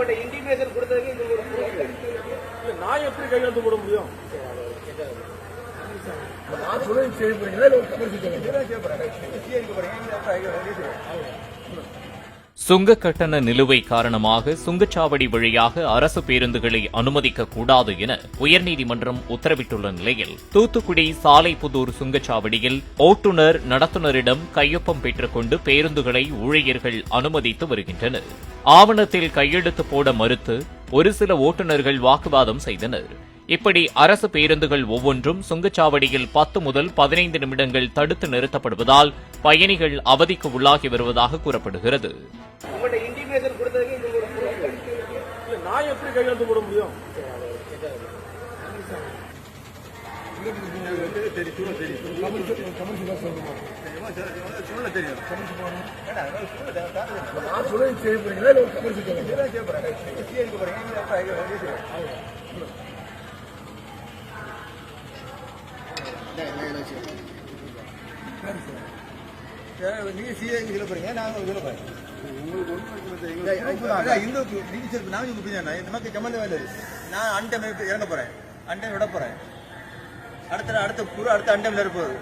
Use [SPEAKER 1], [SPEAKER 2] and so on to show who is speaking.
[SPEAKER 1] உங்கள்ட்ட இன்டிமேஷன் கொடுத்ததுக்கு இது ஒரு.
[SPEAKER 2] இல்ல, நான் எப்படி கையெழுத்து போட முடியும்?
[SPEAKER 3] நான் சொல்றது செய்ய போறீங்களா இல்ல ஒரு கமிஷன்
[SPEAKER 4] சுங்க கட்டண நிலுவை காரணமாக சுங்கச்சாவடி வழியாக அரசு பேருந்துகளை அனுமதிக்க கூடாது என உயர்நீதிமன்றம் உத்தரவிட்டுள்ள நிலையில் தூத்துக்குடி சாலைப்புதூர் சுங்கச்சாவடியில் ஓட்டுநர் நடத்துனரிடம் கையொப்பம் பெற்றுக்கொண்டு பேருந்துகளை ஊழியர்கள் அனுமதித்து வருகின்றனர். ஆவணத்தில் கையெழுத்து போட மறுத்து ஒரு சில ஓட்டுநர்கள் வாக்குவாதம் செய்தனர். இப்படி அரசு பேருந்துகள் ஒவ்வொன்றும் சுங்கச்சாவடியில் பத்து முதல் பதினைந்து நிமிடங்கள் தடுத்து நிறுத்தப்படுவதால் பயணிகள் அவதிக்கு உள்ளாகி வருவதாக கூறப்படுகிறது.
[SPEAKER 1] உங்கள்ட்ட இன்டிமேஷன் கொடுத்ததுக்கு இது ஒரு proof.
[SPEAKER 2] இல்ல, நான் எப்படி கையெழுத்து போட முடியும்
[SPEAKER 3] நான்
[SPEAKER 5] போறேன் இந்த நீங்க சொல்லு நான் சம்மந்தம் இல்லை அண்டம் இறங்க போறேன். அண்டம் விட போறேன். அடுத்த அடுத்த பூரா அடுத்த அண்டம் விட போகுது